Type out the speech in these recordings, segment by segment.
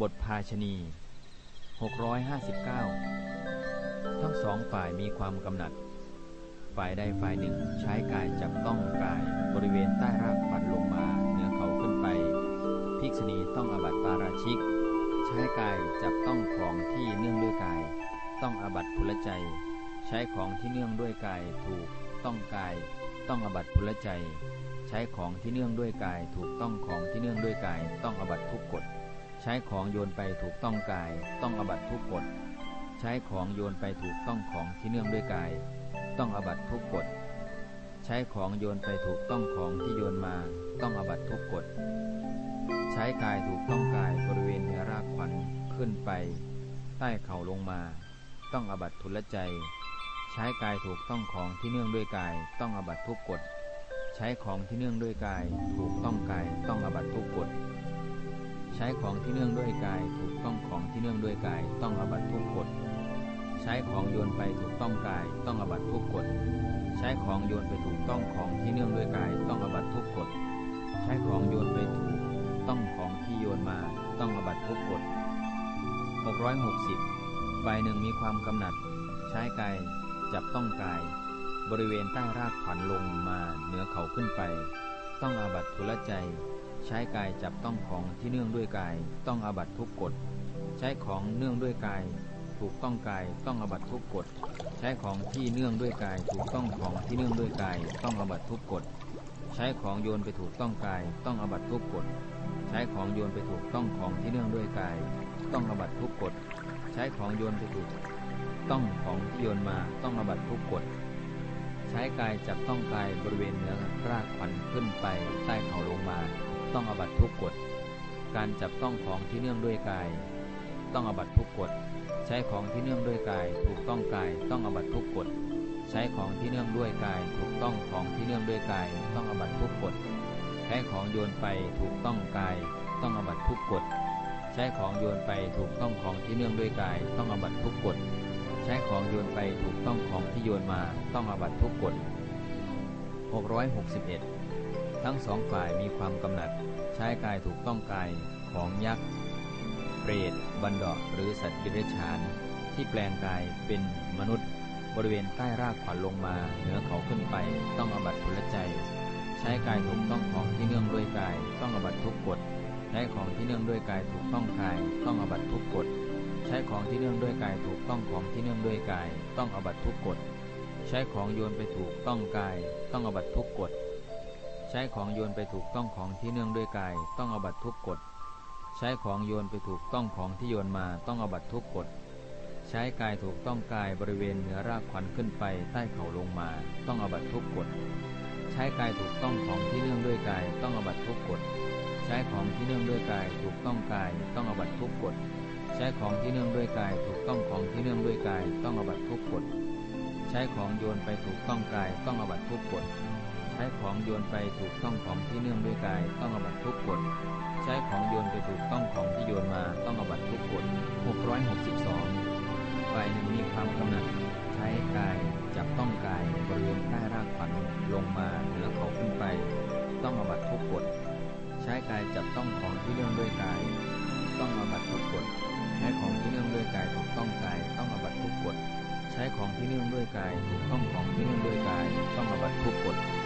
บทภาชณี659 ทั้งสองฝ่ายมีความกำหนัด ฝ่ายใดฝ่ายหนึ่งใช้กายจับต้องกายบริเวณใต้รากฟันลงมาเหนือเขาขึ้นไป ภิกษุณีต้องอบัติปาราชิก ใช้กายจับต้องของที่เนื่องด้วยกาย ต้องอบัติพุลใจ ใช้ของที่เนื่องด้วยกายถูกต้องกาย ต้องอบัติพุลใจ ใช้ของที่เนื่องด้วยกาย ถูกต้องของที่เนื่องด้วยกาย ต้องอบัติทุกกฎ ใช้ของโยนไปถูกต้องกาย ต้องอบัตทุกกฎ ใช้ของโยนไปถูกต้องของที่เนื่องด้วยกาย ต้องอบัตทุกกฎ ใช้ของโยนไปถูกต้องของที่โยนมา ต้องอบัตทุกกฎ ใช้กายถูกต้องกายบริเวณเหนือรากขวัญขึ้นไป ใต้เข่าลงมา ต้องอบัตทุลใจ ใช้กายถูกต้องของที่เนื่องด้วยกาย ต้องอบัตทุกกฎ ใช้ของที่เนื่องด้วยกาย ถูกต้องกาย ต้องอบัตทุกกฎ ช้ของที่เนื่องด้วยกาย ถูกต้องของที่เนื่องด้วยกาย ต้องอบัตทุกกฎ ใช้ของโยนไปถูกต้องกาย ต้องอบัตทุกกฎ ใช้ของโยนไปถูกต้องของที่เนื่องด้วยกาย ต้องอบัตทุกกฎ ใช้ของโยนไปถูกต้องของที่โยนมา ต้องอบัตทุกกฎ660ฝ่ายหนึ่งมีความกำหนัด ใช้กายจับต้องกาย บริเวณใต้รากขวัญลงมาเหนือเขาขึ้นไป ต้องอาบัตทุลใจ ใช้กายจับต้องของที่เนื่องด้วยกาย ต้องอบัตทุกกฎ ใช้ของเนื่องด้วยกาย ถูกต้องกายต้องอบัตทุกกฎ ใช้ของที่เนื่องด้วยกาย ถูกต้องของที่เนื่องด้วยกาย ต้องอบัตทุกกฎ ใช้ของโยนไปถูกต้องกาย ต้องอบัตทุกกฎ ใช้ของโยนไปถูกต้องของที่เนื่องด้วยกาย ต้องอบัตทุกกฎ ใช้ของโยนไปถูก ต้องของที่โยนมาต้องอบัตทุกกฎใช้กายจับต้องกายบริเวณเนื้อรากขวัญขึ้นไปใต้เข่าลงมา ต้องอบัตทุกกฎ การจับต้องของที่เนื่องด้วยกาย ต้องอบัตทุกกฎ ใช้ของที่เนื่องด้วยกาย ถูกต้องกายต้องอบัตทุกกฎ ใช้ของที่เนื่องด้วยกาย ถูกต้องของที่เนื่องด้วยกาย ต้องอบัตทุกกฎ ใช้ของโยนไปถูกต้องกาย ต้องอบัตทุกกฎ ใช้ของโยนไปถูกต้องของที่เนื่องด้วยกาย ต้องอบัตทุกกฎ ใช้ของโยนไปถูกต้องของที่โยนมา ต้องอบัตทุกกฎ661 ทั้งสองฝ่ายมีความกำหนัด ใช้กายถูกต้องกายของยักษ์ เปรต บันดาหรือสัตว์ดิเรกชันที่แปลงกายเป็นมนุษย์ บริเวณใต้รากขวัญลงมา เหนือเขาขึ้นไปต้องอบัตทุลใจ ใช้กายถูกต้องของที่เนื่องด้วยกายต้องอบัตทุกกฎใช้ของที่เนื่องด้วยกายถูกต้องกายต้องอบัตทุกกฎใช้ของที่เนื่องด้วยกายถูกต้องของที่เนื่องด้วยกายต้องอบัตทุกกฎใช้ของโยนไปถูกต้องกายต้องอบัตทุกกฎ ใช้ของโยนไปถูกต้องของที่เนื่องด้วยกาย ต้องอบัตทุกกฎ ใช้ของโยนไปถูกต้องของที่โยนมาต้องอบัตทุกกฎ ใช้กายถูกต้องกายบริเวณเหนือรากขวัญขึ้นไปใต้เข่าลงมา ต้องอบัตทุกกฎ ใช้กายถูกต้องของที่เนื่องด้วยกาย ต้องอบัตทุกกฎ ใช้ของที่เนื่องด้วยกายถูกต้องกาย ต้องอบัตทุกกฎ ใช้ของที่เนื่องด้วยกาย ถูกต้องของที่เนื่องด้วยกาย ต้องอบัตทุกกฎ ใช้ของโยนไปถูกต้องกาย ต้องอบัตทุกกฎ ช้ของโยนไปถูกต้องของที่เนื่องด้วยกายต้องอบัตทุกกฎใช้ของโยนไปถูกต้องของที่โยนมาต้องอบัตทุกกฎ662ฝ่ายหนึ่งมีความกำหนัดใช้กายจับต้องกายบริเวณใต้รากขวัญลงมาเหนือเขาขึ้นไป ต้องอบัตทุกกฎใช้กายจับต้องของที่เนื่องด้วยกาย ต้องอบัตทุกกฎใช้ของที่เนื่องด้วยกายถูกต้องกายต้องอบัตทุกกฎใช้ของที่เนื่องด้วยกายถูกต้องของที่เนื่องด้วยกายต้องอบัตทุกกฎ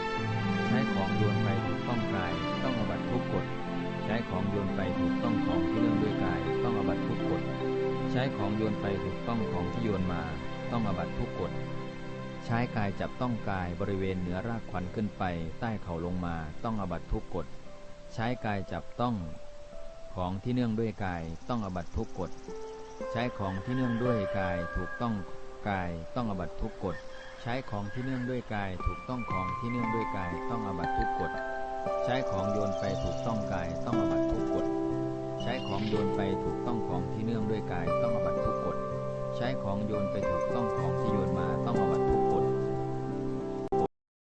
ของโยนไปถูกต้องของที่โยนมา ต้องอบัตทุกกฎ ใช้กายจับต้องกายบริเวณเหนือรากขวัญขึ้นไป ใต้เข่าลงมา ต้องอบัตทุกกฎ ใช้กายจับต้อง ของที่เนื่องด้วยกายต้องอบัตทุกกฎ ใช้ของที่เนื่องด้วยกายถูกต้องกายต้องอบัตทุกกฎ ใช้ของที่เนื่องด้วยกายถูกต้องของที่เนื่องด้วยกายต้องอบัตทุกกฎ ใช้ของโยนไปถูกต้องกายต้องอบัตทุกกฎ ใช้ของโยนไปถูกต้องของที่เนื่องด้วยกายต้องอบัตทุกกฎ ใช้ของโยนไปถูกต้องของที่โยนมาต้องอบัต